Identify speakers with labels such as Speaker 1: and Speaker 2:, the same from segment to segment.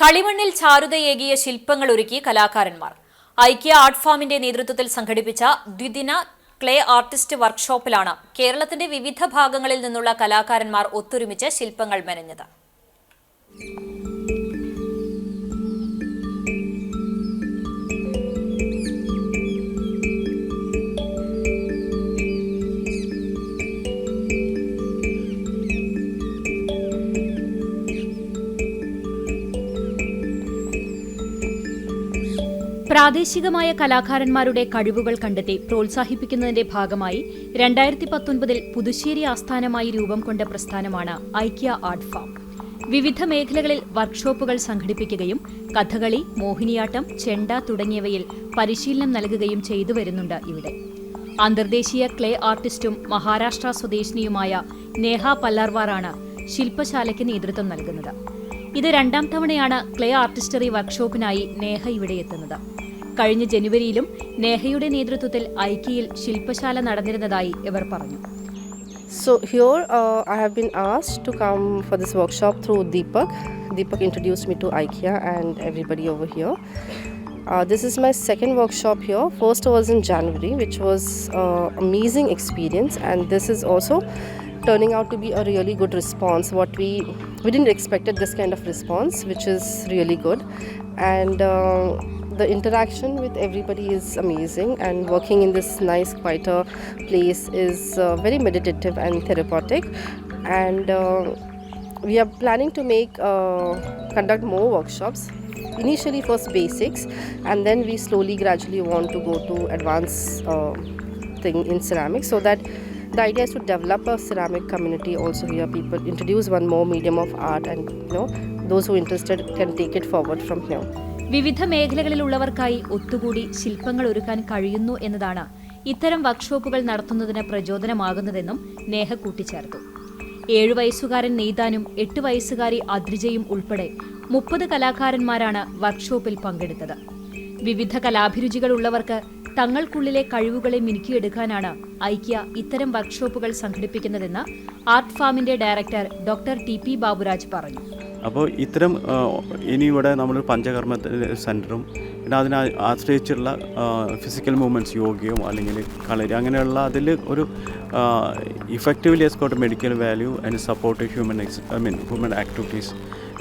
Speaker 1: കളിമണ്ണിൽ ചാരുതയേകിയ ശില്പങ്ങൾ ഒരുക്കി കലാകാരന്മാർ. ഐക്യ ആർട്ട് ഫാമിന്റെ നേതൃത്വത്തിൽ സംഘടിപ്പിച്ച ദ്വിദിന ക്ലേ ആർട്ടിസ്റ്റ് വർക്ക്ഷോപ്പിലാണ് കേരളത്തിന്റെ വിവിധ ഭാഗങ്ങളിൽ നിന്നുള്ള കലാകാരന്മാർ ഒത്തൊരുമിച്ച് ശില്പങ്ങൾ മെനഞ്ഞത്. പ്രാദേശികമായ കലാകാരന്മാരുടെ കഴിവുകൾ കണ്ടെത്തി പ്രോത്സാഹിപ്പിക്കുന്നതിന്റെ ഭാഗമായി രണ്ടായിരത്തി പത്തൊൻപതിൽ പുതുശ്ശേരി ആസ്ഥാനമായി രൂപം കൊണ്ട പ്രസ്ഥാനമാണ് ഐക്യ ആർട്ട് ഫാം. വിവിധ മേഖലകളിൽ വർക്ക്ഷോപ്പുകൾ സംഘടിപ്പിക്കുകയും കഥകളി മോഹിനിയാട്ടം ചെണ്ട തുടങ്ങിയവയിൽ പരിശീലനം നൽകുകയും ചെയ്തു വരുന്നുണ്ട് ഇവിടെ. അന്തർദേശീയ ക്ലേ ആർട്ടിസ്റ്റും മഹാരാഷ്ട്ര സ്വദേശിനിയുമായ നേഹ പല്ലാർവാറാണ് ശില്പശാലയ്ക്ക് നേതൃത്വം നൽകുന്നത്. ഇത് രണ്ടാം തവണയാണ് ക്ലേ ആർട്ടിസ്റ്ററി വർക്ക്ഷോപ്പിനായി നേഹ ഇവിടെ എത്തുന്നത്. കഴിഞ്ഞ ജനുവരിയിലും നേഹയുടെ നേതൃത്വത്തിൽ ഐക്യയിൽ ശില്പശാല നടന്നിരുന്നതായി ഇവർ പറഞ്ഞു
Speaker 2: uh, have been asked to come for this workshop through Deepak. Deepak introduced me to IKEA and everybody over here. Uh, this is my second workshop here. First was in January, which was uh, amazing experience, and this is also turning out to be a really good response. What we we didn't expected this kind of response, which is really good, and. Uh, the interaction with everybody is amazing and working in this nice quieter place is uh, very meditative and therapeutic. And uh, we are planning to make uh, conduct more workshops initially first basics and then we slowly gradually want to go to advanced uh, thing in ceramics so that the idea is to develop a ceramic community also here. People introduce one more medium of art and you know those who interested can take it forward from here
Speaker 1: വിവിധ മേഖലകളിലുള്ളവർക്കായി ഒത്തുകൂടി ശില്പങ്ങൾ ഒരുക്കാൻ കഴിയുന്നു എന്നതാണ് ഇത്തരം വർക്ക്ഷോപ്പുകൾ നടത്തുന്നതിന് പ്രചോദനമാകുന്നതെന്നും നേഹ കൂട്ടിച്ചേർത്തു. ഏഴു വയസ്സുകാരൻ നെയ്താനും എട്ട് വയസ്സുകാരി അദ്രിജയും ഉൾപ്പെടെ മുപ്പത് കലാകാരന്മാരാണ് വർക്ക്ഷോപ്പിൽ പങ്കെടുത്തത്. വിവിധ കലാഭിരുചികൾ ഉള്ളവർക്ക് തങ്ങൾക്കുള്ളിലെ കഴിവുകളെ മിനുക്കിയെടുക്കാനാണ് ഐക്യ ഇത്തരം വർക്ക്ഷോപ്പുകൾ സംഘടിപ്പിക്കുന്നതെന്ന് ആർട്ട് ഫാമിന്റെ director doctor T P Baburaj പറഞ്ഞു.
Speaker 3: അപ്പോൾ ഇത്തരം ഇനി ഇവിടെ നമ്മൾ പഞ്ചകർമ്മ സെന്ററും പിന്നെ അതിനെ ആശ്രയിച്ചുള്ള ഫിസിക്കൽ മൂവ്മെന്റ്സ് യോഗയോ അല്ലെങ്കിൽ കളരി അങ്ങനെയുള്ള അതിൽ ഒരു effectively escort medical value and support human ex I mean human activities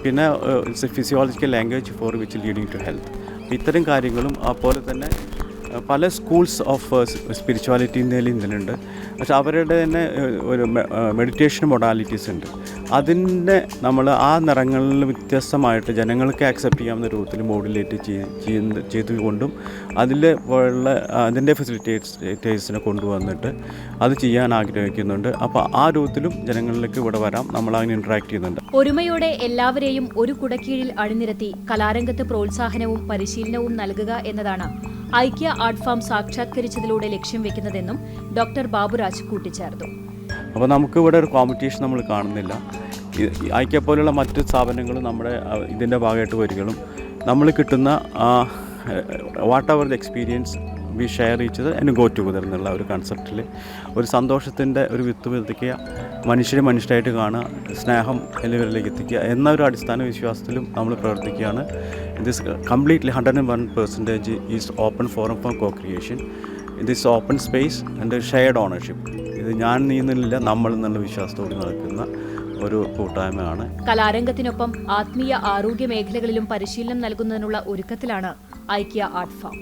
Speaker 3: പിന്നെ it's a physiological language for which leading to health ഇത്തരം കാര്യങ്ങളും അതുപോലെ തന്നെ പല സ്കൂൾസ് ഓഫ് സ്പിരിച്വാലിറ്റി ഇന്ത്യയിൽ ഇതിലുണ്ട് പക്ഷെ അവരുടെ തന്നെ ഒരു മെഡിറ്റേഷൻ മൊഡാലിറ്റീസ് ഉണ്ട്. അതിന്റെ നമ്മൾ ആ നിറങ്ങളിൽ വ്യത്യസ്തമായിട്ട് ജനങ്ങൾക്ക് ആക്സെപ്റ്റ് ചെയ്യാവുന്ന രൂപത്തിൽ മോഡുലേറ്റ് ചെയ്തുകൊണ്ടും അതിൽ ഉള്ള അതിന്റെ ഫെസിലിറ്റേറ്റേഴ്സിനെ കൊണ്ടുവന്നിട്ട് അത് ചെയ്യാൻ ആഗ്രഹിക്കുന്നുണ്ട്. അപ്പോൾ ആ രൂപത്തിലും ജനങ്ങളിലേക്ക് ഇവിടെ വരാം. നമ്മൾ അങ്ങനെ ഇൻട്രാക്ട് ചെയ്യുന്നുണ്ട്.
Speaker 1: ഒരുമയോടെ എല്ലാവരെയും ഒരു കുടക്കീഴിൽ അണിനിരത്തി കലാരംഗത്ത് പ്രോത്സാഹനവും പരിശീലനവും നൽകുക എന്നതാണ് ഐക്യ ആർട്ട് ഫാം സാക്ഷാത്കരിച്ചതിലൂടെ ലക്ഷ്യം വെക്കുന്നതെന്നും ഡോക്ടർ ബാബുരാജ് കൂട്ടിച്ചേർത്തു.
Speaker 3: അപ്പോൾ നമുക്ക് ഇവിടെ ഒരു കോമ്പറ്റീഷൻ നമ്മൾ കാണുന്നില്ല. ഐക്യ പോലുള്ള മറ്റു സ്ഥാപനങ്ങളും നമ്മുടെ ഇതിന്റെ ഭാഗമായിട്ട് വരികയും നമ്മൾ കിട്ടുന്ന whatever the experience we share each other അതിന് ഗോ ടുഗദർ എന്നുള്ള ഒരു കൺസെപ്റ്റിൽ ഒരു സന്തോഷത്തിന്റെ ഒരു വിത്ത് വിതയ്ക്കുക മനുഷ്യരെ മനുഷ്യരായിട്ട് കാണുക സ്നേഹം എല്ലാവരിലേക്ക് എത്തിക്കുക എന്ന ഒരു അടിസ്ഥാന വിശ്വാസത്തിലും നമ്മൾ പ്രവർത്തിക്കുകയാണ്. This completely hundred and one percentage is open forum for cocreation this open space and shared ownership ഇത് ഞാൻ നീന്നുന്നില്ല നമ്മൾ എന്നുള്ള വിശ്വാസത്തോട് നടക്കുന്ന ഒരു കൂട്ടായ്മയാണ്.
Speaker 1: കലാരംഗത്തിനൊപ്പം ആത്മീയ ആരോഗ്യ മേഖലകളിലും പരിശീലനം നൽകുന്നതിനുള്ള ഒരുക്കത്തിലാണ് ഐക്യ ആർട്ട് ഫാം.